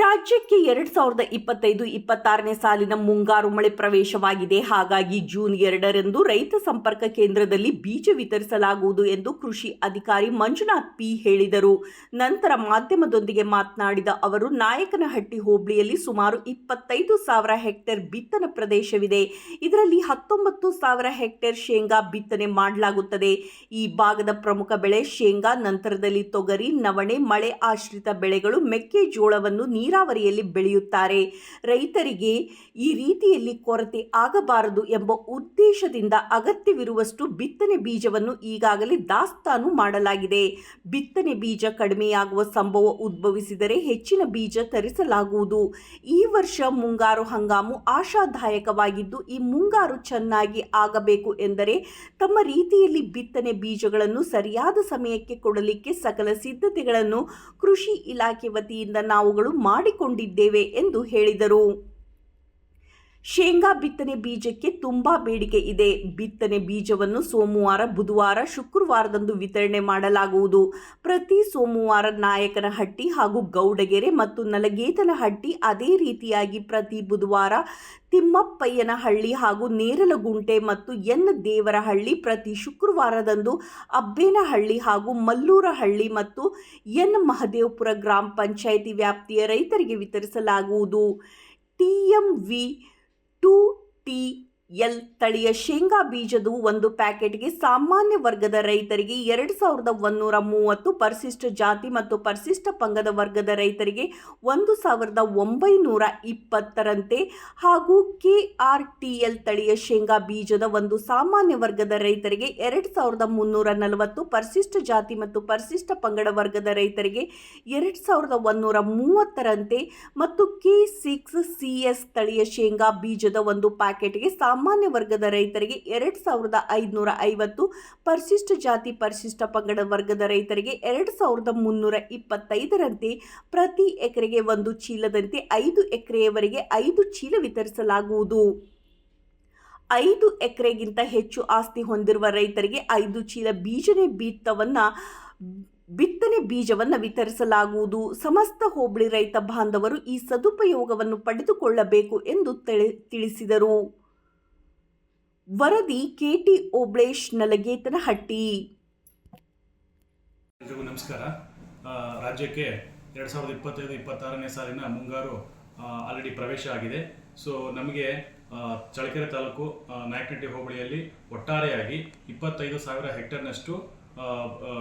ರಾಜ್ಯಕ್ಕೆ ಎರಡ್ ಸಾವಿರದ ಇಪ್ಪತ್ತೈದು ಇಪ್ಪತ್ತಾರನೇ ಸಾಲಿನ ಮುಂಗಾರು ಮಳೆ ಪ್ರವೇಶವಾಗಿದೆ. ಹಾಗಾಗಿ ಜೂನ್ ಎರಡರಂದು ರೈತ ಸಂಪರ್ಕ ಕೇಂದ್ರದಲ್ಲಿ ಬೀಜ ವಿತರಿಸಲಾಗುವುದು ಎಂದು ಕೃಷಿ ಅಧಿಕಾರಿ ಮಂಜುನಾಥ್ ಪಿ ಹೇಳಿದರು. ನಂತರ ಮಾಧ್ಯಮದೊಂದಿಗೆ ಮಾತನಾಡಿದ ಅವರು, ನಾಯಕನಹಟ್ಟಿ ಹೋಬಳಿಯಲ್ಲಿ ಸುಮಾರು ಇಪ್ಪತ್ತೈದು ಸಾವಿರ ಹೆಕ್ಟೇರ್ ಬಿತ್ತನೆ ಪ್ರದೇಶವಿದೆ. ಇದರಲ್ಲಿ ಹತ್ತೊಂಬತ್ತು ಸಾವಿರ ಹೆಕ್ಟೇರ್ ಶೇಂಗಾ ಬಿತ್ತನೆ ಮಾಡಲಾಗುತ್ತದೆ. ಈ ಭಾಗದ ಪ್ರಮುಖ ಬೆಳೆ ಶೇಂಗಾ, ನಂತರದಲ್ಲಿ ತೊಗರಿ, ನವಣೆ, ಮಳೆ ಆಶ್ರಿತ ಬೆಳೆಗಳು, ಮೆಕ್ಕೆಜೋಳವನ್ನು ನೀರಾವರಿಯಲ್ಲಿ ಬೆಳೆಯುತ್ತಾರೆ. ರೈತರಿಗೆ ಈ ರೀತಿಯಲ್ಲಿ ಕೊರತೆ ಆಗಬಾರದು ಎಂಬ ಉದ್ದೇಶದಿಂದ ಅಗತ್ಯವಿರುವಷ್ಟು ಬಿತ್ತನೆ ಬೀಜವನ್ನು ಈಗಾಗಲೇ ದಾಸ್ತಾನು ಮಾಡಲಾಗಿದೆ. ಬಿತ್ತನೆ ಬೀಜ ಕಡಿಮೆಯಾಗುವ ಸಂಭವ ಉದ್ಭವಿಸಿದರೆ ಹೆಚ್ಚಿನ ಬೀಜ ತರಿಸಲಾಗುವುದು. ಈ ವರ್ಷ ಮುಂಗಾರು ಹಂಗಾಮು ಆಶಾದಾಯಕವಾಗಿದ್ದು, ಈ ಮುಂಗಾರು ಚೆನ್ನಾಗಿ ಆಗಬೇಕು ಎಂದರೆ ತಮ್ಮ ರೀತಿಯಲ್ಲಿ ಬಿತ್ತನೆ ಬೀಜಗಳನ್ನು ಸರಿಯಾದ ಸಮಯಕ್ಕೆ ಕೊಡಲಿಕ್ಕೆ ಸಕಲ ಸಿದ್ಧತೆಗಳನ್ನು ಕೃಷಿ ಇಲಾಖೆ ವತಿಯಿಂದ ನಾವುಗಳು ಮಾಡಿಕೊಂಡಿದ್ದೇವೆ ಎಂದು ಹೇಳಿದರು. ಶೇಂಗಾ ಬಿತ್ತನೆ ಬೀಜಕ್ಕೆ ತುಂಬಾ ಬೇಡಿಕೆ ಇದೆ. ಬಿತ್ತನೆ ಬೀಜವನ್ನು ಸೋಮವಾರ, ಬುಧವಾರ, ಶುಕ್ರವಾರದಂದು ವಿತರಣೆ ಮಾಡಲಾಗುವುದು. ಪ್ರತಿ ಸೋಮವಾರ ನಾಯಕನಹಟ್ಟಿ ಹಾಗೂ ಗೌಡಗೆರೆ ಮತ್ತು ನಲಗೇತನಹಟ್ಟಿ ಅದೇ ರೀತಿಯಾಗಿ ಪ್ರತಿ ಬುಧವಾರ ತಿಮ್ಮಪ್ಪಯ್ಯನಹಳ್ಳಿ ಹಾಗೂ ನೇರಲಗುಂಟೆ ಮತ್ತು ಎನ್ ದೇವರಹಳ್ಳಿ ಪ್ರತಿ ಶುಕ್ರವಾರದಂದು ಅಬ್ಬೇನಹಳ್ಳಿ ಹಾಗೂ ಮಲ್ಲೂರಹಳ್ಳಿ ಮತ್ತು ಎನ್ ಮಹದೇವಪುರ ಗ್ರಾಮ ಪಂಚಾಯಿತಿ ವ್ಯಾಪ್ತಿಯ ರೈತರಿಗೆ ವಿತರಿಸಲಾಗುವುದು. ಟಿಎಂವಿ ಟು ಟಿ ಎಲ್ ತಳಿಯ ಶೇಂಗಾ ಬೀಜದು ಒಂದು ಪ್ಯಾಕೆಟ್ಗೆ ಸಾಮಾನ್ಯ ವರ್ಗದ ರೈತರಿಗೆ ಎರಡು ಸಾವಿರದ ಒಂದೂರ ಮೂವತ್ತು ಪರಿಶಿಷ್ಟ ಜಾತಿ ಮತ್ತು ಪರಿಶಿಷ್ಟ ಪಂಗದ ವರ್ಗದ ರೈತರಿಗೆ ಒಂದು ಸಾವಿರದ ಒಂಬೈನೂರ ಇಪ್ಪತ್ತರಂತೆ ಹಾಗೂ ಕೆ ಆರ್ ಟಿ ಎಲ್ ತಳಿಯ ಶೇಂಗಾ ಬೀಜದ ಒಂದು ಸಾಮಾನ್ಯ ವರ್ಗದ ರೈತರಿಗೆ ಎರಡು ಸಾವಿರದ ಮುನ್ನೂರ ನಲವತ್ತು ಪರಿಶಿಷ್ಟ ಜಾತಿ ಮತ್ತು ಪರಿಶಿಷ್ಟ ಪಂಗಡ ವರ್ಗದ ರೈತರಿಗೆ ಎರಡು ಸಾವಿರದ ಒಂದೂರ ಮೂವತ್ತರಂತೆ ಮತ್ತು ಕೆ ಸಿಕ್ಸ್ ಸಿ ಎಸ್ ತಳಿಯ ಶೇಂಗಾ ಬೀಜದ ಒಂದು ಪ್ಯಾಕೆಟ್ಗೆ ಸಾಮಾನ್ಯ ವರ್ಗದ ರೈತರಿಗೆ ಎರಡು ಸಾವಿರದ ಐದುನೂರ ಐವತ್ತು ಪರಿಶಿಷ್ಟ ಜಾತಿ ಪರಿಶಿಷ್ಟ ಪಂಗಡ ವರ್ಗದ ರೈತರಿಗೆ ಎರಡು ಸಾವಿರದ ಮುನ್ನೂರ ಇಪ್ಪತ್ತೈದರಂತೆ ಪ್ರತಿ ಎಕರೆಗೆ ಒಂದು ಚೀಲದಂತೆ ಐದು ಎಕರೆಯವರೆಗೆ ಐದು ಚೀಲ ವಿತರಿಸಲಾಗುವುದು. ಐದು ಎಕರೆಗಿಂತ ಹೆಚ್ಚು ಆಸ್ತಿ ಹೊಂದಿರುವ ರೈತರಿಗೆ ಐದು ಚೀಲ ಬೀಜನೆ ಬೀತ್ತವನ್ನ, ಬಿತ್ತನೆ ಬೀಜವನ್ನು ವಿತರಿಸಲಾಗುವುದು. ಸಮಸ್ತ ಹೋಬಳಿ ರೈತ ಬಾಂಧವರು ಈ ಸದುಪಯೋಗವನ್ನು ಪಡೆದುಕೊಳ್ಳಬೇಕು ಎಂದು ತಿಳಿ- ತಿಳಿಸಿದರು. ವರದಿ ಕೆಟಿ ಓಬ್ಳೇಶ್ ನಲಗೇತನಹಟ್ಟಿ. ಎಲ್ರಿಗೂ ನಮಸ್ಕಾರ. ರಾಜ್ಯಕ್ಕೆ ಎರಡು ಸಾವಿರದ ಇಪ್ಪತ್ತೈದು, ಇಪ್ಪತ್ತಾರನೇ ಸಾಲಿನ ಮುಂಗಾರು ಆಲ್ರೆಡಿ ಪ್ರವೇಶ ಆಗಿದೆ. ಸೊ ನಮಗೆ ಚಳ್ಳಕೆರೆ ತಾಲೂಕು ನಾಯಕನಟ್ಟಿ ಹೋಬಳಿಯಲ್ಲಿ ಒಟ್ಟಾರೆಯಾಗಿ ಇಪ್ಪತ್ತೈದು ಸಾವಿರ ಹೆಕ್ಟೇರ್ನಷ್ಟು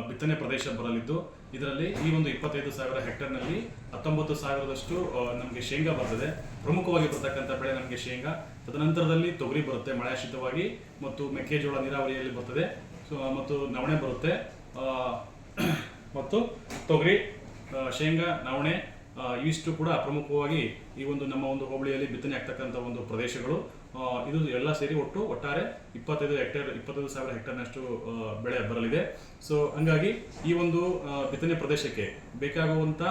ಬಿತ್ತನೆ ಪ್ರದೇಶ ಬರಲಿದ್ದು, ಇದರಲ್ಲಿ ಈ ಒಂದು ಇಪ್ಪತ್ತೈದು ಸಾವಿರ ಹೆಕ್ಟೇರ್ನಲ್ಲಿ ಹತ್ತೊಂಬತ್ತು ಸಾವಿರದಷ್ಟು ನಮಗೆ ಶೇಂಗಾ ಬರ್ತದೆ. ಪ್ರಮುಖವಾಗಿ ಬರ್ತಕ್ಕಂಥ ಬೆಳೆ ನಮಗೆ ಶೇಂಗಾ. ತದನಂತರದಲ್ಲಿ ತೊಗರಿ ಬರುತ್ತೆ ಮಳೆಯಾಶ್ರಿತವಾಗಿ ಮತ್ತು ಮೆಕ್ಕೆಜೋಳ ನೀರಾವರಿಯಲ್ಲಿ ಬರ್ತದೆ. ಸೊ ಮತ್ತು ನವಣೆ ಬರುತ್ತೆ. ಮತ್ತು ತೊಗರಿ ಶೇಂಗಾ, ನವಣೆ ಇವಿಷ್ಟು ಕೂಡ ಪ್ರಮುಖವಾಗಿ ಈ ಒಂದು ನಮ್ಮ ಒಂದು ಹೋಬಳಿಯಲ್ಲಿ ಬಿತ್ತನೆ ಆಗ್ತಕ್ಕಂಥ ಒಂದು ಪ್ರದೇಶಗಳು. ಇದು ಎಲ್ಲ ಸೇರಿ ಒಟ್ಟು ಒಟ್ಟಾರೆ ಇಪ್ಪತ್ತೈದು ಹೆಕ್ಟೇರ್, ಇಪ್ಪತ್ತೈದು ಸಾವಿರ ಹೆಕ್ಟೇರ್ನಷ್ಟು ಬೆಳೆ ಬರಲಿದೆ. ಸೊ ಹಂಗಾಗಿ ಈ ಒಂದು ಬಿತ್ತನೆ ಪ್ರದೇಶಕ್ಕೆ ಬೇಕಾಗುವಂಥ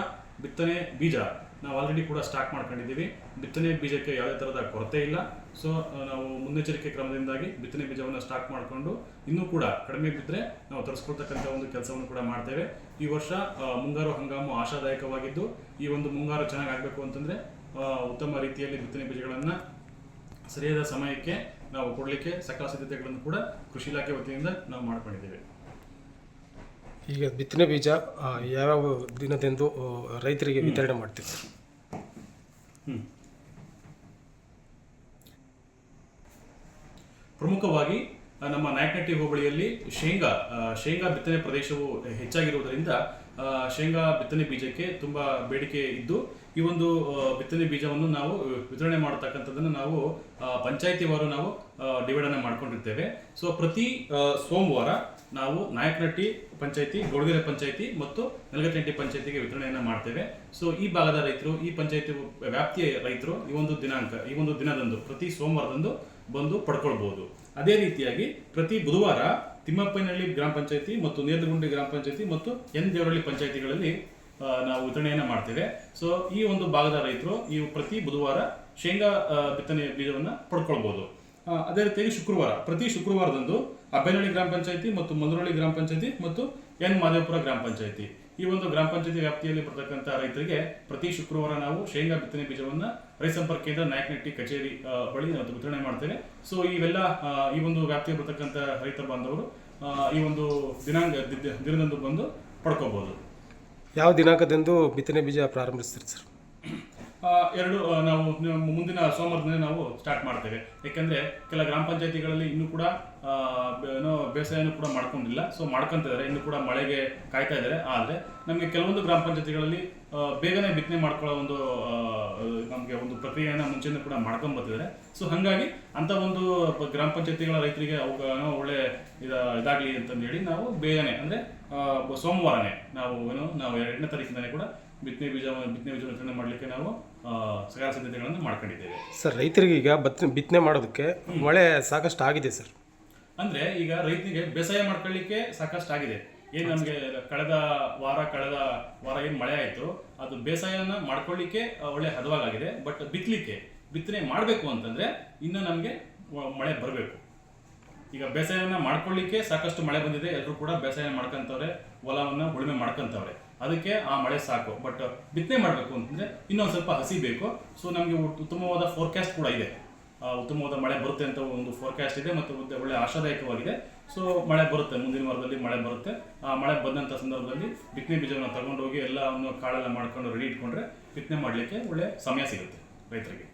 ಬಿತ್ತನೆ ಬೀಜ ನಾವು ಆಲ್ರೆಡಿ ಕೂಡ ಸ್ಟಾಕ್ ಮಾಡ್ಕೊಂಡಿದ್ದೀವಿ. ಬಿತ್ತನೆ ಬೀಜಕ್ಕೆ ಯಾವುದೇ ಥರದ ಕೊರತೆ ಇಲ್ಲ. ಸೊ ನಾವು ಮುನ್ನೆಚ್ಚರಿಕೆ ಕ್ರಮದಿಂದಾಗಿ ಬಿತ್ತನೆ ಬೀಜವನ್ನು ಸ್ಟಾಕ್ ಮಾಡಿಕೊಂಡು ಇನ್ನೂ ಕೂಡ ಕಡಿಮೆ ಬಿದ್ದರೆ ನಾವು ತರಿಸ್ಕೊಳ್ತಕ್ಕಂಥ ಒಂದು ಕೆಲಸವನ್ನು ಕೂಡ ಮಾಡ್ತೇವೆ. ಈ ವರ್ಷ ಮುಂಗಾರು ಹಂಗಾಮು ಆಶಾದಾಯಕವಾಗಿದ್ದು, ಈ ಒಂದು ಮುಂಗಾರು ಚೆನ್ನಾಗಿ ಆಗಬೇಕು ಅಂತಂದರೆ ಉತ್ತಮ ರೀತಿಯಲ್ಲಿ ಬಿತ್ತನೆ ಬೀಜಗಳನ್ನು ಸರಿಯಾದ ಸಮಯಕ್ಕೆ ನಾವು ಕೊಡಲಿಕ್ಕೆ ಸಕಲ ಸಿದ್ಧತೆಗಳನ್ನು ಕೂಡ ಕೃಷಿ ಇಲಾಖೆ ವತಿಯಿಂದ ನಾವು ಮಾಡ್ಕೊಂಡಿದ್ದೇವೆ. ಈಗ ಬಿತ್ತನೆ ಬೀಜ ಯಾವ ಯಾವ್ಯಾವ ದಿನದಂದು ರೈತರಿಗೆ ವಿತರಣೆ ಮಾಡ್ತೀವಿ ಪ್ರಮುಖವಾಗಿ ನಮ್ಮ ನಾಯಕನಟ್ಟಿ ಹೋಬಳಿಯಲ್ಲಿ ಶೇಂಗಾ ಶೇಂಗಾ ಬಿತ್ತನೆ ಪ್ರದೇಶವು ಹೆಚ್ಚಾಗಿರುವುದರಿಂದ ಶೇಂಗಾ ಬಿತ್ತನೆ ಬೀಜಕ್ಕೆ ತುಂಬಾ ಬೇಡಿಕೆ ಇದ್ದು ಈ ಒಂದು ಬಿತ್ತನೆ ಬೀಜವನ್ನು ನಾವು ವಿತರಣೆ ಮಾಡತಕ್ಕಂಥದ್ದನ್ನು ನಾವು ಪಂಚಾಯಿತಿವಾರು ನಾವು ಡಿವೈಡ್ ಅನ್ನ ಮಾಡ್ಕೊಂಡಿರ್ತೇವೆ. ಸೊ ಪ್ರತಿ ಸೋಮವಾರ ನಾವು ನಾಯಕನಹಟ್ಟಿ ಪಂಚಾಯತಿ, ಗೌಡಗೆರೆ ಪಂಚಾಯತಿ ಮತ್ತು ನೆಲಗಟ್ಟಿ ಪಂಚಾಯತಿಗೆ ವಿತರಣೆಯನ್ನು ಮಾಡ್ತೇವೆ. ಸೊ ಈ ಭಾಗದ ರೈತರು, ಈ ಪಂಚಾಯತಿ ವ್ಯಾಪ್ತಿಯ ರೈತರು ಈ ಒಂದು ದಿನಾಂಕ, ಈ ಒಂದು ದಿನದಂದು, ಪ್ರತಿ ಸೋಮವಾರದಂದು ಬಂದು ಪಡ್ಕೊಳ್ಬಹುದು. ಅದೇ ರೀತಿಯಾಗಿ ಪ್ರತಿ ಬುಧವಾರ ತಿಮ್ಮಪ್ಪನಹಳ್ಳಿ ಗ್ರಾಮ ಪಂಚಾಯತಿ ಮತ್ತು ನೇರ್ಲಗುಂಡಿ ಗ್ರಾಮ ಪಂಚಾಯತಿ ಮತ್ತು ಎನ್ ದೇವರಹಳ್ಳಿ ಪಂಚಾಯತಿಗಳಲ್ಲಿ ನಾವು ವಿತರಣೆಯನ್ನು ಮಾಡ್ತೇವೆ. ಸೊ ಈ ಒಂದು ಭಾಗದ ರೈತರು ಈ ಪ್ರತಿ ಬುಧವಾರ ಶೇಂಗಾ ಬಿತ್ತನೆ ಬೀಜವನ್ನು ಪಡ್ಕೊಳ್ಬಹುದು. ಅದೇ ರೀತಿಯಾಗಿ ಶುಕ್ರವಾರ, ಪ್ರತಿ ಶುಕ್ರವಾರದಂದು ಅಬ್ಬೆನಹಳ್ಳಿ ಗ್ರಾಮ ಪಂಚಾಯತಿ ಮತ್ತು ಮಂದ್ರಹಳ್ಳಿ ಗ್ರಾಮ ಪಂಚಾಯತಿ ಮತ್ತು ಎನ್ ಮಾದೇವಪುರ ಗ್ರಾಮ ಪಂಚಾಯತಿ. ಈ ಒಂದು ಗ್ರಾಮ ಪಂಚಾಯತಿ ವ್ಯಾಪ್ತಿಯಲ್ಲಿ ಬರ್ತಕ್ಕಂಥ ರೈತರಿಗೆ ಪ್ರತಿ ಶುಕ್ರವಾರ ನಾವು ಶೇಂಗಾ ಬಿತ್ತನೆ ಬೀಜವನ್ನ ರೈತ ಸಂಪರ್ಕ ಕೇಂದ್ರ ನಾಯಕನಟ್ಟಿ ಕಚೇರಿ ಬಳಿ ನಾವು ವಿತರಣೆ ಮಾಡ್ತೇವೆ. ಸೊ ಇವೆಲ್ಲ ಈ ಒಂದು ವ್ಯಾಪ್ತಿಯಲ್ಲಿ ಬರ್ತಕ್ಕಂಥ ರೈತ ಬಾಂಧವರು ಈ ಒಂದು ದಿನಾಂಕ ದಿನದಂದು ಬಂದು ಪಡ್ಕೋಬಹುದು. ಯಾವ ದಿನಾಂಕದಂದು ಬಿತ್ತನೆ ಬೀಜ ಪ್ರಾರಂಭಿಸ್ತೀರಿ ಸರ್? ಎರಡು ನಾವು ಮುಂದಿನ ಸೋಮವಾರದಿಂದ ನಾವು ಸ್ಟಾರ್ಟ್ ಮಾಡ್ತೇವೆ. ಯಾಕಂದ್ರೆ ಕೆಲ ಗ್ರಾಮ ಪಂಚಾಯತಿಗಳಲ್ಲಿ ಇನ್ನೂ ಕೂಡ ಏನೋ ಬೇಸಾಯನೂ ಕೂಡ ಮಾಡ್ಕೊಂಡಿಲ್ಲ. ಸೊ ಮಾಡ್ಕೊತಿದ್ದಾರೆ. ಇನ್ನು ಕೂಡ ಮಳೆಗೆ ಕಾಯ್ತಾ ಇದ್ದಾರೆ. ಆದರೆ ನಮಗೆ ಕೆಲವೊಂದು ಗ್ರಾಮ ಪಂಚಾಯತಿಗಳಲ್ಲಿ ಬೇಗನೆ ಬಿತ್ತನೆ ಮಾಡ್ಕೊಳ್ಳೋ ಒಂದು ನಮಗೆ ಒಂದು ಪ್ರಕ್ರಿಯೆಯನ್ನು ಮುಂಚೆಯಿಂದ ಕೂಡ ಮಾಡ್ಕೊಂಡ್ ಬರ್ತಿದ್ದಾರೆ ಸೊ ಹಾಗಾಗಿ ಅಂತ ಒಂದು ಗ್ರಾಮ ಪಂಚಾಯತಿಗಳ ರೈತರಿಗೆ ಅವು ಒಳ್ಳೆ ಇದ, ಇದಾಗಲಿ ಅಂತಂದು ಹೇಳಿ ನಾವು ಬೇಗನೆ, ಅಂದರೆ ಸೋಮವಾರನೇ ನಾವು, ಏನು, ನಾವು ಎರಡನೇ ತಾರೀಕಿಂದನೇ ಕೂಡ ಬಿತ್ತನೆ ಬೀಜ ಬಿತ್ತನೆ ಬೀಜ ವಿತರಣೆ ಮಾಡಲಿಕ್ಕೆ ನಾವು ಸಕಾಲ ಸಿದ್ಧತೆಗಳನ್ನು ಮಾಡ್ಕೊಂಡಿದ್ದೇವೆ. ಸರ್ ರೈತರಿಗೆ ಈಗ ಬತ್ ಬಿತ್ತನೆ ಮಾಡೋದಕ್ಕೆ ಮಳೆ ಸಾಕಷ್ಟು ಆಗಿದೆ ಸರ್. ಅಂದರೆ ಈಗ ರೈತರಿಗೆ ಬೇಸಾಯ ಮಾಡ್ಕೊಳ್ಳಿಕ್ಕೆ ಸಾಕಷ್ಟು ಆಗಿದೆ. ಏನು ನಮಗೆ ಕಳೆದ ವಾರ ಕಳೆದ ವಾರ ಏನು ಮಳೆ ಆಯಿತು ಅದು ಬೇಸಾಯನ ಮಾಡ್ಕೊಳ್ಳಿಕ್ಕೆ ಒಳ್ಳೆ ಹದವಾಗಿದೆ ಬಟ್ ಬಿತ್ತಲಿಕ್ಕೆ ಬಿತ್ತನೆ ಮಾಡಬೇಕು ಅಂತಂದರೆ ಇನ್ನು ನಮಗೆ ಮಳೆ ಬರಬೇಕು. ಈಗ ಬೇಸಾಯನ ಮಾಡ್ಕೊಳ್ಳಿಕ್ಕೆ ಸಾಕಷ್ಟು ಮಳೆ ಬಂದಿದೆ. ಎಲ್ಲರೂ ಕೂಡ ಬೇಸಾಯ ಮಾಡ್ಕೊಂತವ್ರೆ ಹೊಲವನ್ನು ಉಳುಮೆ ಮಾಡ್ಕೊಂತವ್ರೆ. ಅದಕ್ಕೆ ಆ ಮಳೆ ಸಾಕು. ಬಟ್ ಬಿತ್ತನೆ ಮಾಡಬೇಕು ಅಂತಂದ್ರೆ ಇನ್ನೊಂದು ಸ್ವಲ್ಪ ಹಸಿ ಬೇಕು. ಸೊ ನಮಗೆ ಉತ್ತಮವಾದ ಫೋರ್ಕಾಸ್ಟ್ ಕೂಡ ಇದೆ. ಉತ್ತಮವಾದ ಮಳೆ ಬರುತ್ತೆ ಅಂತ ಒಂದು ಫೋರ್ಕಾಸ್ಟ್ ಇದೆ ಮತ್ತು ಒಳ್ಳೆ ಆಶಾದಾಯಕವಾಗಿದೆ. ಸೊ ಮಳೆ ಬರುತ್ತೆ. ಮುಂದಿನ ವಾರದಲ್ಲಿ ಮಳೆ ಬರುತ್ತೆ. ಆ ಮಳೆ ಬಂದಂಥ ಸಂದರ್ಭದಲ್ಲಿ ಬಿತ್ತನೆ ಬೀಜವನ್ನು ತಗೊಂಡೋಗಿ ಎಲ್ಲವನ್ನು ಕಾಳೆಲ್ಲ ಮಾಡ್ಕೊಂಡು ರೆಡಿ ಇಟ್ಕೊಂಡ್ರೆ ಬಿತ್ತನೆ ಮಾಡಲಿಕ್ಕೆ ಒಳ್ಳೆ ಸಮಯ ಸಿಗುತ್ತೆ ರೈತರಿಗೆ.